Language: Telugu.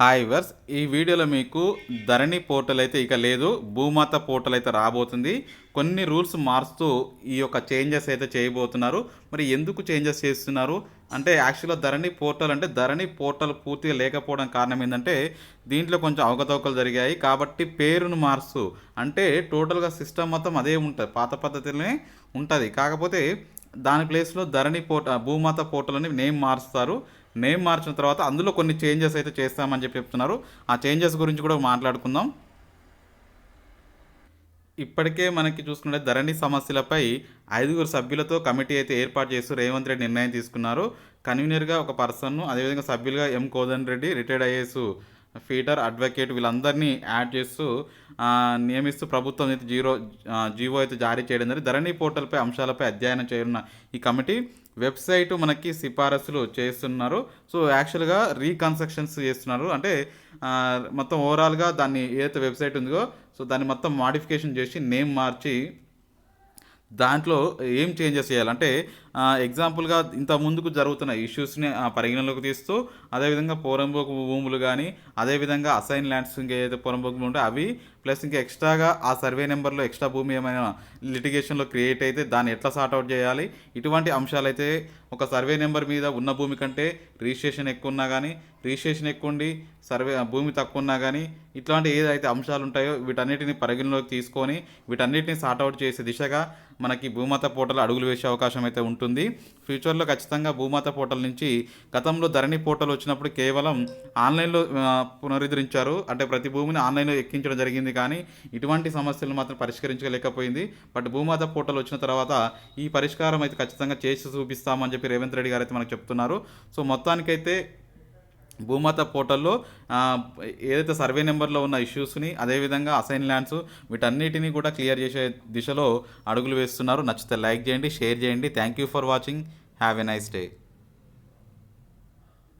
హాయ్ వర్స్ ఈ వీడియోలో మీకు ధరణి పోర్టల్ అయితే ఇక లేదు భూమాత పోర్టల్ అయితే రాబోతుంది. కొన్ని రూల్స్ మారుస్తూ ఈ యొక్క చేంజెస్ అయితే చేయబోతున్నారు. మరి ఎందుకు చేంజెస్ చేస్తున్నారు? అంటే యాక్చువల్గా ధరణి పోర్టల్ అంటే ధరణి పోర్టల్ పూర్తిగా లేకపోవడం కారణం ఏంటంటే దీంట్లో కొంచెం అవకతవకలు జరిగాయి. కాబట్టి పేరును మారుస్తూ అంటే టోటల్గా సిస్టమ్ మొత్తం అదే ఉంటుంది పాత పద్ధతిలోనే ఉంటుంది. కాకపోతే దాని ప్లేస్లో ధరణి పోర్ట భూమాత పోర్టల్ అని నేమ్ మారుస్తారు. నేమ్ మార్చిన తర్వాత అందులో కొన్ని చేంజెస్ అయితే చేస్తామని చెప్పి చెప్తున్నారు. ఆ చేంజెస్ గురించి కూడా మాట్లాడుకుందాం. ఇప్పటికే మనకి చూసుకుంటే ధరణి సమస్యలపై ఐదుగురు సభ్యులతో కమిటీ అయితే ఏర్పాటు చేస్తూ రేవంత్ రెడ్డి నిర్ణయం తీసుకున్నారు. కన్వీనర్గా ఒక పర్సన్ను అదేవిధంగా సభ్యులుగా M Kodan Reddy retired IAS ఫీటర్ advocate వీళ్ళందరినీ యాడ్ చేస్తూ నియమిస్తూ ప్రభుత్వం అయితే జీరో జీవో అయితే జారీ చేయడం జరిగింది. ధరణి పోర్టల్పై అంశాలపై అధ్యయనం చేయనున్న ఈ కమిటీ వెబ్సైట్ మనకి సిఫారసులు చేస్తున్నారు. సో యాక్చువల్గా రీకన్స్ట్రక్షన్స్ చేస్తున్నారు. అంటే మొత్తం ఓవరాల్గా దాన్ని ఏదైతే వెబ్సైట్ ఉందో సో దాన్ని మొత్తం మాడిఫికేషన్ చేసి నేమ్ మార్చి దాంట్లో ఏం చేంజెస్ చేయాలంటే ఎగ్జాంపుల్గా ఇంత ముందుకు జరుగుతున్న ఇష్యూస్ని ఆ, పరిగణలోకి తీస్తూ అదేవిధంగా పోరంబోకు భూములు కానీ అదేవిధంగా అసైన్ ల్యాండ్స్ ఇంకా ఏదైతే పోరంబోకు భూములు అవి ప్లస్ ఇంకా ఎక్స్ట్రాగా ఆ సర్వే నెంబర్లో ఎక్స్ట్రా భూమి ఏమైనా లిటిగేషన్లో క్రియేట్ అయితే దాన్ని ఎట్లా సార్ట్అవుట్ చేయాలి? ఇటువంటి అంశాలు అయితే ఒక సర్వే నెంబర్ మీద ఉన్న భూమి కంటే రిజిస్ట్రేషన్ ఎక్కువ ఉన్నా కానీ రిజిస్ట్రేషన్ ఎక్కువ ఉండి సర్వే భూమి తక్కువ ఉన్నా కానీ ఇట్లాంటి ఏదైతే అంశాలు ఉంటాయో వీటన్నిటిని పరిగణలోకి తీసుకొని వీటన్నిటిని సార్ట్అవుట్ చేసే దిశగా మనకి భూమత పోటలు అడుగులు వేసే అవకాశం అయితే ఉంటుంది. ఫ్యూచర్లో ఖచ్చితంగా భూమాత పోర్టల్ నుంచి గతంలో ధరణి పోర్టల్ వచ్చినప్పుడు కేవలం ఆన్లైన్లో పునరుద్ధరించారు. అంటే ప్రతి భూమిని ఆన్లైన్లో ఎక్కించడం జరిగింది కానీ ఇటువంటి సమస్యలు మాత్రం పరిష్కరించలేకపోయింది. బట్ భూమాత పోర్టల్ వచ్చిన తర్వాత ఈ పరిష్కారం అయితే ఖచ్చితంగా చేసి చూపిస్తామని చెప్పి రేవంత్ రెడ్డి గారు అయితే మనకు చెప్తున్నారు. సో మొత్తానికైతే భూమాత పోర్టల్లో ఏదైతే సర్వే నెంబర్లో ఉన్న ఇష్యూస్ని అదేవిధంగా అసైన్ ల్యాండ్స్ వీటన్నిటిని కూడా క్లియర్ చేసే దిశలో అడుగులు వేస్తున్నారు. నచ్చితే లైక్ చేయండి షేర్ చేయండి. Thank you for watching. Have a nice day.